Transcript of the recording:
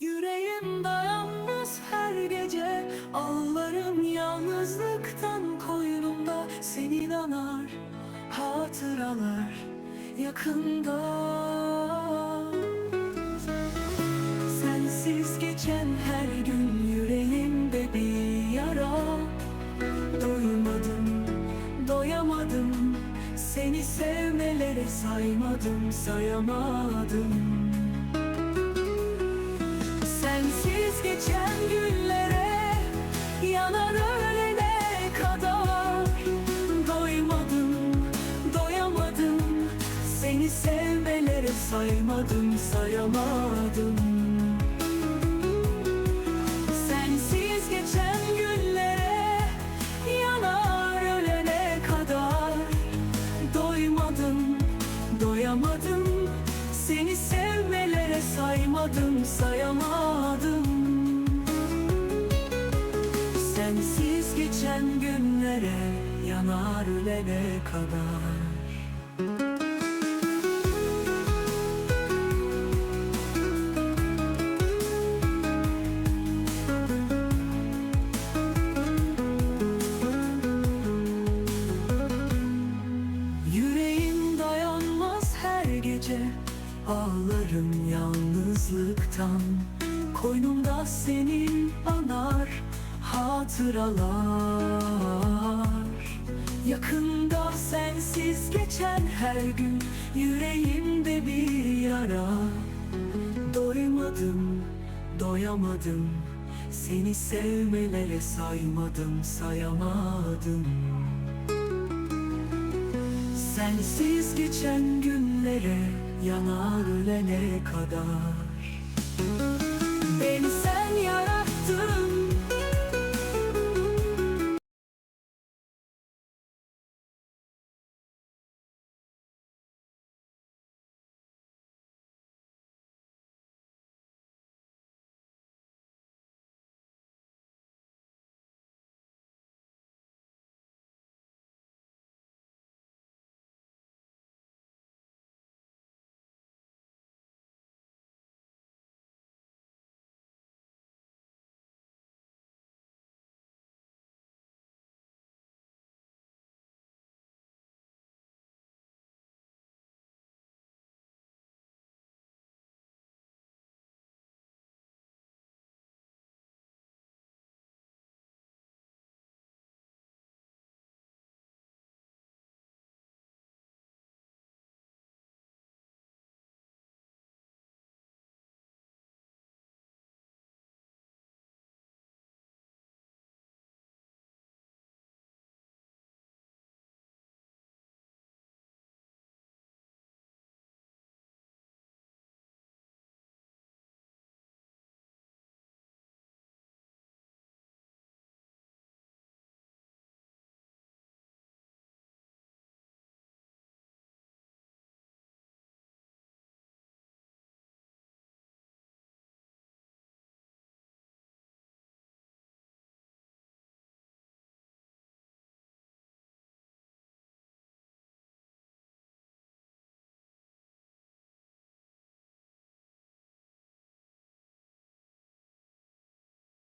Yüreğim dayanmaz her gece. Ağlarım yalnızlıktan koynumda. Senin anar hatıralar yakında. Sensiz geçen her gün yüreğimde bir yara. Doymadım, doyamadım. Seni sevmelere saymadım, sayamadım geçen günlere Yanar ölene kadar. Doymadım, doyamadım Seni sevmelere saymadım, sayamadım. Sensiz geçen günlere Yanar ölene kadar. Doymadım, doyamadım Seni sevmelere saymadım, sayamadım Sensiz geçen günlere Yanar ölene kadar. Yüreğim dayanmaz her gece Ağlarım yalnızlıktan. Koynumda senin anar hatıralar. Yakında sensiz geçen her gün Yüreğimde bir yara. Doymadım, doyamadım Seni sevmelere saymadım, sayamadım. Sensiz geçen günlere yanar ölene kadar